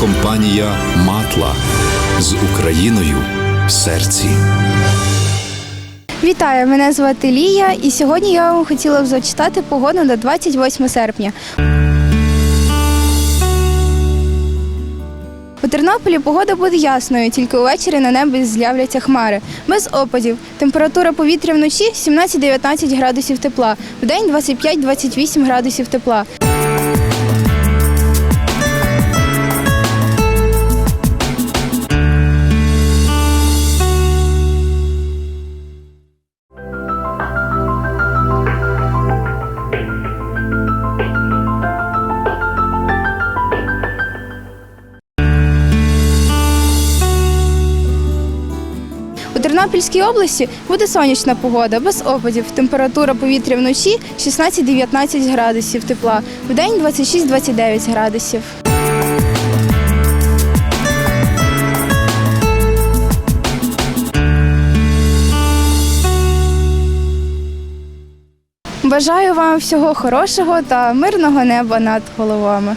компанія Матла з Україною в серці. Вітаю, мене звати Лія, і сьогодні я вам хотіла б зачитати погоду на 28 серпня. У Тернополі погода буде ясною, тільки увечері на небі з'являться хмари. Без опадів. Температура повітря вночі 17-19 градусів тепла, вдень 25-28 градусів тепла. Тернопільській області буде сонячна погода, без опадів. Температура повітря вночі 16-19 градусів тепла, вдень 26-29 градусів. Бажаю вам всього хорошого та мирного неба над головами.